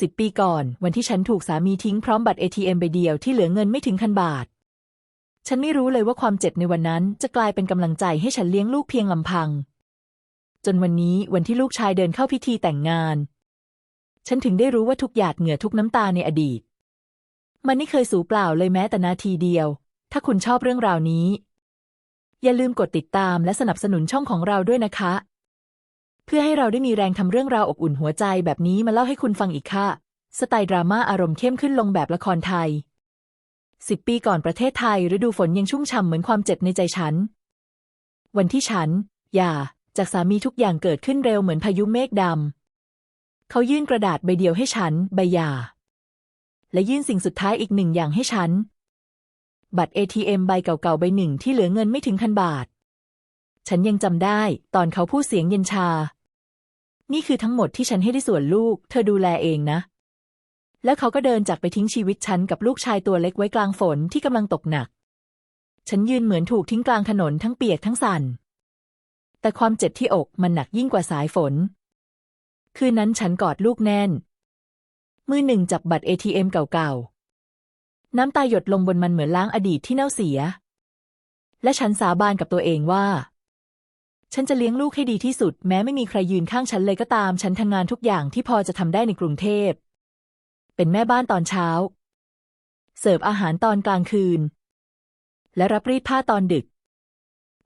สิบปีก่อน วันที่ฉันถูกสามีทิ้งพร้อมบัตร ATM ใบเดียวที่เหลือเงินไม่ถึงพันบาท ฉันไม่รู้เลยว่าความเจ็บในวันนั้น จะกลายเป็นกำลังใจให้ฉันเลี้ยงลูกเพียงลำพัง จนวันนี้วันที่ลูกชายเดินเข้าพิธีแต่งงาน ฉันถึงได้รู้ว่าทุกหยาดเหงื่อทุกน้ำตาในอดีต มันไม่เคยสูญเปล่าเลยแม้แต่นาทีเดียว ถ้าคุณชอบเรื่องราวนี้ อย่าลืมกดติดตามและสนับสนุนช่องของเราด้วยนะคะ เพื่อให้เราได้มีแรงทำเรื่องราวอบอุ่นหัวใจแบบนี้มาเล่าให้คุณฟังอีกค่ะ สไตล์ดราม่าอารมณ์เข้มขึ้นลงแบบละครไทยสิบปีก่อนประเทศไทยฤดูฝนยังชุ่มฉ่ำเหมือนความเจ็บในใจฉัน วันที่ฉันหย่า จากสามีทุกอย่างเกิดขึ้นเร็วเหมือนพายุเมฆดำ เขายื่นกระดาษใบเดียวให้ฉัน ใบหย่า และยื่นสิ่งสุดท้ายอีกหนึ่งอย่างให้ฉัน บัตร ATM ใบเก่าๆใบหนึ่งที่เหลือเงินไม่ถึงพันบาท ฉันยังจำได้ ตอนเขาพูดเสียงเย็นชา นี่คือทั้งหมดที่ฉันให้ได้ส่วนลูก เธอดูแลเองนะ แล้วเขาก็เดินจากไปทิ้งชีวิตฉันกับลูกชายตัวเล็กไว้กลางฝนที่กำลังตกหนัก ฉันยืนเหมือนถูกทิ้งกลางถนนทั้งเปียกทั้งสั่น แต่ความเจ็บที่อกมันหนักยิ่งกว่าสายฝน คืนนั้นฉันกอดลูกแน่น มือหนึ่งจับบัตร ATM เก่าๆ น้ำตาหยดลงบนมันเหมือนล้างอดีตที่เน่าเสีย และฉันสาบานกับตัวเองว่า ฉันจะเลี้ยงลูกให้ดีที่สุด แม้ไม่มีใครยืนข้างฉันเลยก็ตาม ฉันทำงานทุกอย่างที่พอจะทำได้ในกรุงเทพ เป็นแม่บ้านตอนเช้า เสิร์ฟอาหารตอนกลางคืน และรับรีดผ้าตอนดึก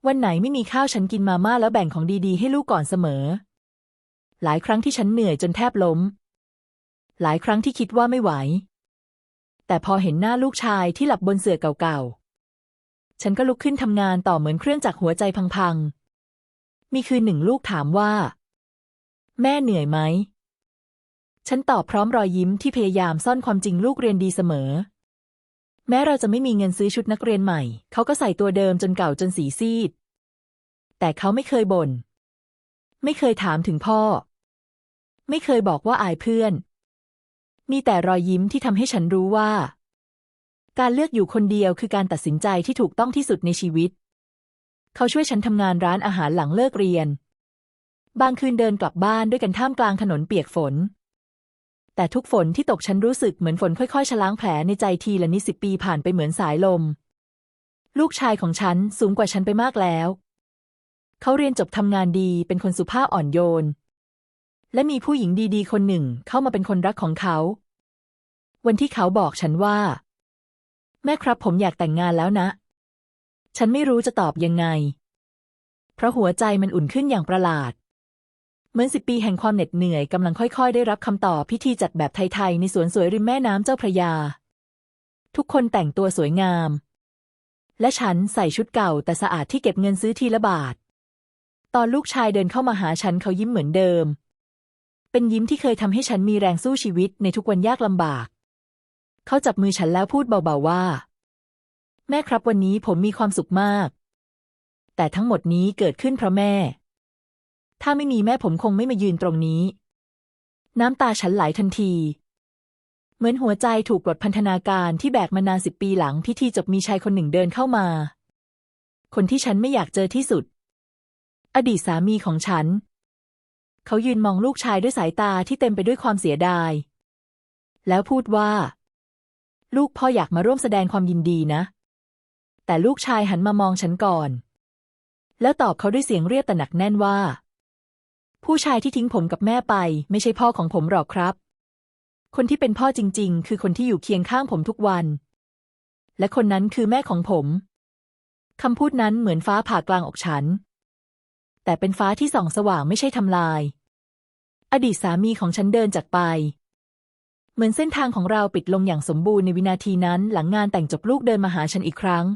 วันไหนไม่มีข้าวฉันกินมาม่าแล้วแบ่งของดีๆ ให้ลูกก่อนเสมอ หลายครั้งที่ฉันเหนื่อยจนแทบล้ม หลายครั้งที่คิดว่าไม่ไหว แต่พอเห็นหน้าลูกชายที่หลับบนเสื่อเก่าๆ ฉันก็ลุกขึ้นทำงานต่อเหมือนเครื่องจักรหัวใจพังๆ มีคืนหนึ่งลูกถามว่า แม่เหนื่อยไหม ฉันตอบพร้อมรอยยิ้มที่พยายามซ่อนความจริงลูกเรียนดีเสมอ แม้เราจะไม่มีเงินซื้อชุดนักเรียนใหม่ เขาก็ใส่ตัวเดิมจนเก่าจนสีซีด แต่เขาไม่เคยบน่น ไม่เคยถามถึงพ่อ ไม่เคยบอกว่าอายเพื่อน มีแต่รอยยิ้มที่ทำให้ฉันรู้ว่า การเลือกอยู่คนเดียวคือการตัดสินใจที่ถูกต้องที่สุดในชีวิต เขาช่วยฉันทำงานร้านอาหารหลังเลิกเรียน บางคืนเดินกลับบ้านด้วยกันท่ามกลางถนนเปียกฝน แต่ทุกฝนที่ตกฉันรู้สึกเหมือนฝนค่อยๆชะล้างแผลในใจทีละนิดสิบปีผ่านไปเหมือนสายลม ลูกชายของฉันสูงกว่าฉันไปมากแล้ว เขาเรียนจบทำงานดีเป็นคนสุภาพอ่อนโยน และมีผู้หญิงดีๆ คนหนึ่งเข้ามาเป็นคนรักของเขา วันที่เขาบอกฉันว่า แม่ครับผมอยากแต่งงานแล้วนะ ฉันไม่รู้จะตอบยังไง เพราะหัวใจมันอุ่นขึ้นอย่างประหลาด เหมือนสิบปีแห่งความเหน็ดเหนื่อยกำลังค่อยๆ ได้รับคำตอบพิธีจัดแบบไทยๆ ในสวนสวยริมแม่น้ำเจ้าพระยา ทุกคนแต่งตัวสวยงาม และฉันใส่ชุดเก่าแต่สะอาดที่เก็บเงินซื้อทีละบาท ตอนลูกชายเดินเข้ามาหาฉันเขายิ้มเหมือนเดิม เป็นยิ้มที่เคยทำให้ฉันมีแรงสู้ชีวิตในทุกวันยากลำบาก เขาจับมือฉันแล้วพูดเบาๆว่า แม่ครับวันนี้ผมมีความสุขมาก แต่ทั้งหมดนี้เกิดขึ้นเพราะแม่ ถ้าไม่มีแม่ผมคงไม่มายืนตรงนี้ น้ำตาฉันไหลทันที เหมือนหัวใจถูกปลดพันธนาการที่แบกมานานสิบปีหลังพิธีจบมีชายคนหนึ่งเดินเข้ามา คนที่ฉันไม่อยากเจอที่สุด อดีตสามีของฉัน เขายืนมองลูกชายด้วยสายตาที่เต็มไปด้วยความเสียดาย แล้วพูดว่า ลูกพ่ออยากมาร่วมแสดงความยินดีนะ แต่ลูกชายหันมามองฉันก่อน แล้วตอบเขาด้วยเสียงเรียบแต่หนักแน่นว่า ผู้ชายที่ทิ้งผมกับแม่ไป ไม่ใช่พ่อของผมหรอกครับ คนที่เป็นพ่อจริง ๆ คือคนที่อยู่เคียงข้างผมทุกวัน และคนนั้นคือแม่ของผมคำพูดนั้นเหมือนฟ้าผ่ากลางอกฉัน แต่เป็นฟ้าที่ส่องสว่างไม่ใช่ทำลาย อดีตสามีของฉันเดินจากไป เหมือนเส้นทางของเราปิดลงอย่างสมบูรณ์ในวินาทีนั้น หลังงานแต่งจบลูกเดินมาหาฉันอีกครั้ง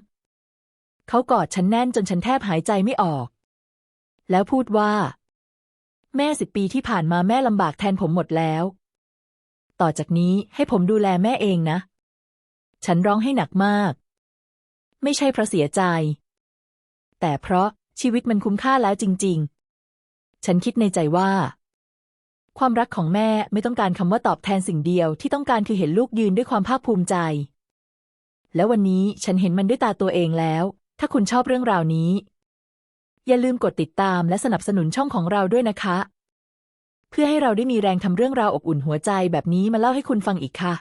เขากอดฉันแน่นจนฉันแทบหายใจไม่ออก แล้วพูดว่า แม่สิบปีที่ผ่านมาแม่ลำบากแทนผมหมดแล้ว ต่อจากนี้ให้ผมดูแลแม่เองนะ ฉันร้องให้หนักมาก ไม่ใช่เพราะเสียใจ แต่เพราะชีวิตมันคุ้มค่าแล้วจริง ๆ ฉันคิดในใจว่า ความรักของแม่ไม่ต้องการคำว่าตอบแทนสิ่งเดียวที่ต้องการคือเห็นลูกยืนด้วยความภาคภูมิใจ แล้ววันนี้ฉันเห็นมันด้วยตาตัวเองแล้ว ถ้าคุณชอบเรื่องราวนี้ อย่าลืมกดติดตามและสนับสนุนช่องของเราด้วยนะคะ เพื่อให้เราได้มีแรงทำเรื่องราวอบอุ่นหัวใจแบบนี้มาเล่าให้คุณฟังอีกค่ะ